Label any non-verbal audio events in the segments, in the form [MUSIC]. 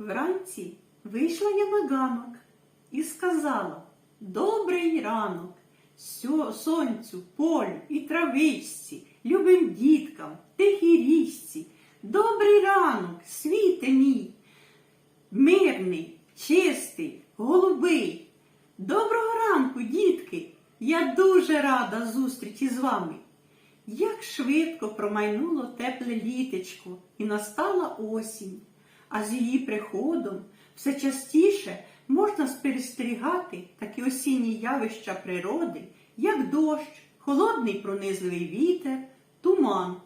Вранці вийшла я на ганок і сказала Добрий ранок, сонцю, полю і травичці, любим діткам, тихій річці. Добрий ранок, світе мій, мирний, чистий, голубий. Доброго ранку, дітки! Я дуже рада зустрічі з вами. Як швидко промайнуло тепле літечко і настала осінь, а з її приходом все частіше можна спостерігати такі осінні явища природи, як дощ, холодний пронизливий вітер, туман.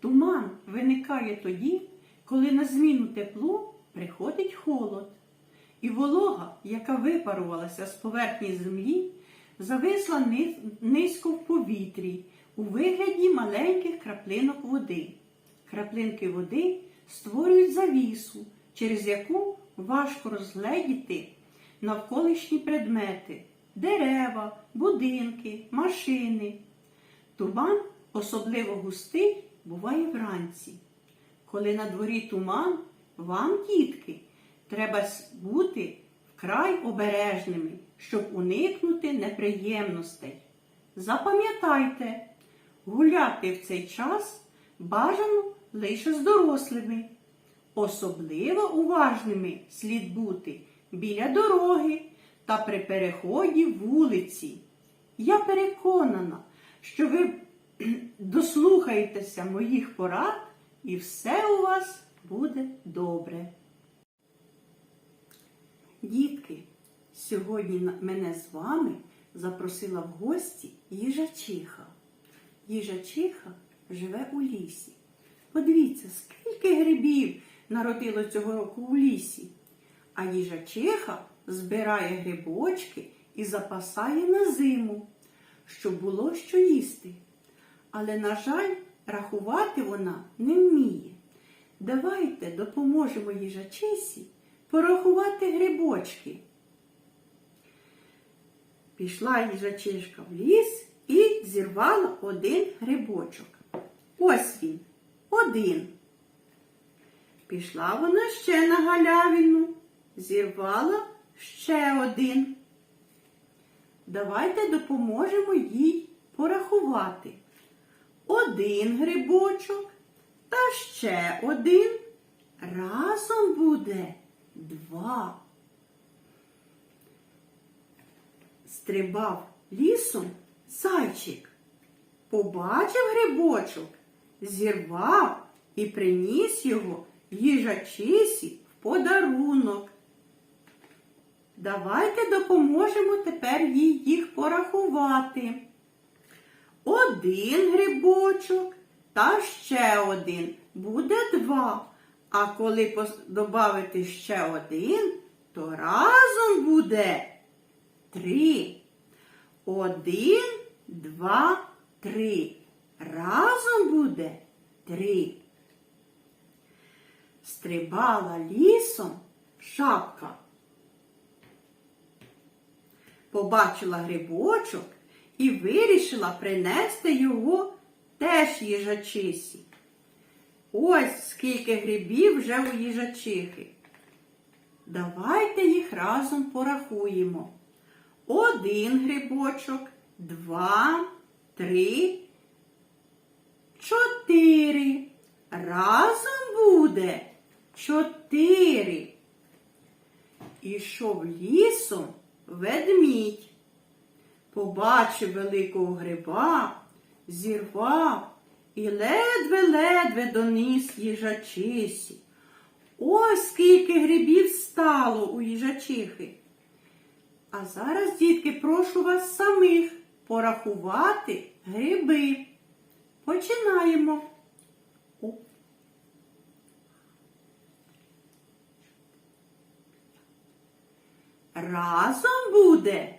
Туман виникає тоді, коли на зміну теплу приходить холод. І волога, яка випарувалася з поверхні землі, зависла низько в повітрі у вигляді маленьких краплинок води. Краплинки води створюють завісу, через яку важко розгледіти навколишні предмети, дерева, будинки, машини. Туман особливо густий буває вранці. Коли на дворі туман, вам, дітки, треба бути вкрай обережними, щоб уникнути неприємностей. Запам'ятайте, гуляти в цей час бажано лише з дорослими. Особливо уважними слід бути біля дороги та при переході вулиці. Я переконана, що ви [CLEARS THROAT] дослухаєтеся моїх порад і все у вас буде добре. Дітки, сьогодні мене з вами запросила в гості їжачиха. Їжачиха живе у лісі. Подивіться, скільки грибів народило цього року у лісі. А їжачиха збирає грибочки і запасає на зиму, щоб було що їсти. Але, на жаль, рахувати вона не вміє. Давайте допоможемо їжачисі порахувати грибочки. Пішла їжачишка в ліс і зірвала один грибочок. Ось він, один. Пішла вона ще на галявину, зірвала ще один. Давайте допоможемо їй порахувати. Один грибочок та ще один. Разом буде два. Стрибав лісом зайчик. Побачив грибочок, зірвав і приніс його їжачисі в подарунок. Давайте допоможемо тепер їй їх порахувати. Один грибочок та ще один буде два. А коли додати ще один, то разом буде три. Один, два, три. Разом буде три. Стрибала лісом шапка. Побачила грибочок і вирішила принести його теж їжачисі. Ось скільки грибів вже у їжачихи. Давайте їх разом порахуємо. Один грибочок, два, три, чотири. Разом буде чотири. Ішов лісом ведмідь. Побачив великого гриба, зірвав і ледве-ледве доніс їжачисі. Ось скільки грибів стало у їжачихи. А зараз, дітки, прошу вас самих порахувати гриби. Починаємо. Разом буде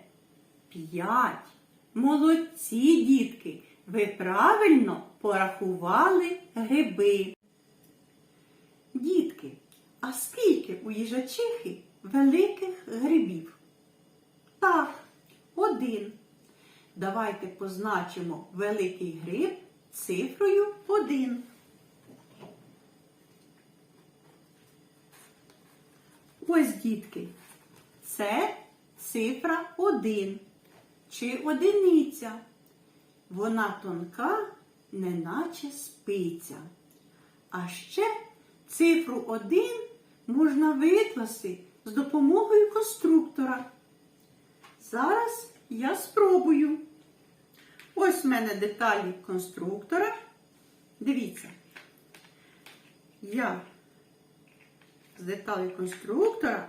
п'ять. Молодці, дітки. Ви правильно порахували гриби. Дітки, а скільки у їжачихи великих грибів? Так, один. Давайте позначимо великий гриб цифрою 1. Ось, дітки, це цифра 1 чи одиниця. Вона тонка, неначе спиця. А ще цифру 1 можна викласти з допомогою конструктора. Зараз я спробую. Ось в мене деталі конструктора. Дивіться, я з деталі конструктора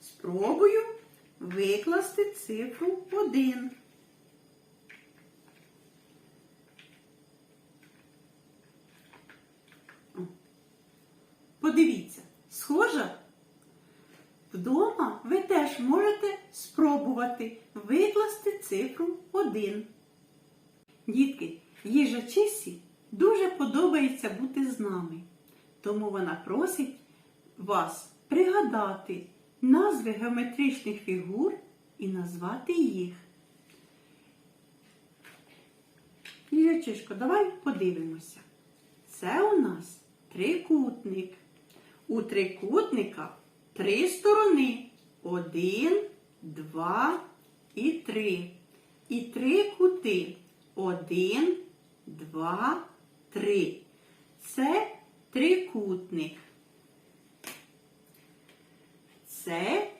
спробую викласти цифру 1. Подивіться, схожа? Вдома ви теж можете спробувати викласти цифру 1. Дітки, їжачисі дуже подобається бути з нами, тому вона просить вас пригадати назви геометричних фігур і назвати їх. Їжачишко, давай подивимося. Це у нас трикутник. У трикутника три сторони. Один, два і три. І три кути. Один, два, три. Це трикутник. Це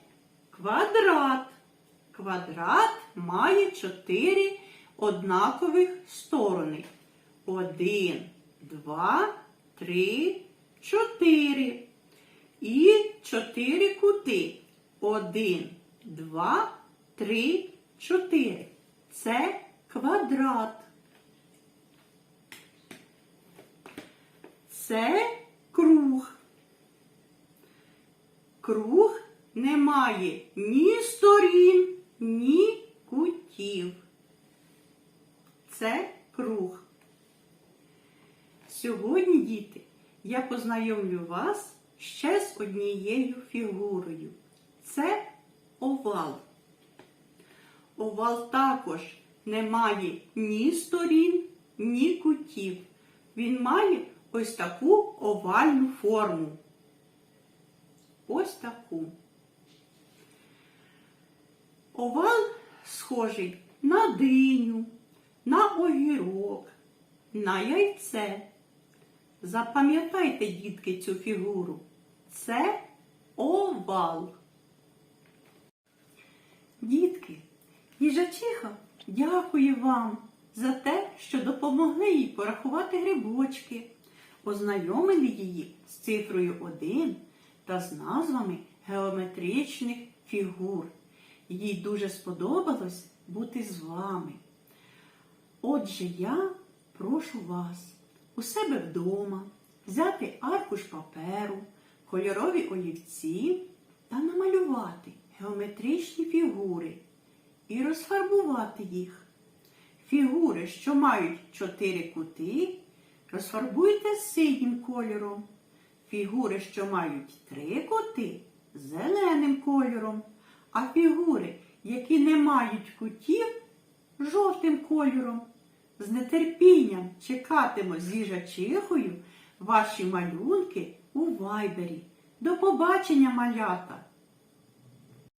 квадрат. Квадрат має чотири однакових сторони. Один, два, три, чотири. І чотири кути. Один, два, три, чотири. Це квадрат. Це круг. Круг не має ні сторін, ні кутів. Це круг. Сьогодні, діти, я познайомлю вас ще з однією фігурою. Це овал. Овал також не має ні сторін, ні кутів. Він має ось таку овальну форму. Ось таку. Овал схожий на диню, на огірок, на яйце. Запам'ятайте, дітки, цю фігуру. Це овал. Дітки, їжачиха дякує вам за те, що допомогли їй порахувати грибочки, ознайомили її з цифрою 1 та з назвами геометричних фігур. Їй дуже сподобалось бути з вами. Отже, я прошу вас у себе вдома взяти аркуш паперу, кольорові олівці та намалювати геометричні фігури і розфарбувати їх. Фігури, що мають чотири кути, розфарбуйте синім кольором. Фігури, що мають три кути, зеленим кольором, а фігури, які не мають кутів, жовтим кольором. З нетерпінням чекатиму з їжачихою ваші малюнки у вайбері. До побачення, малята!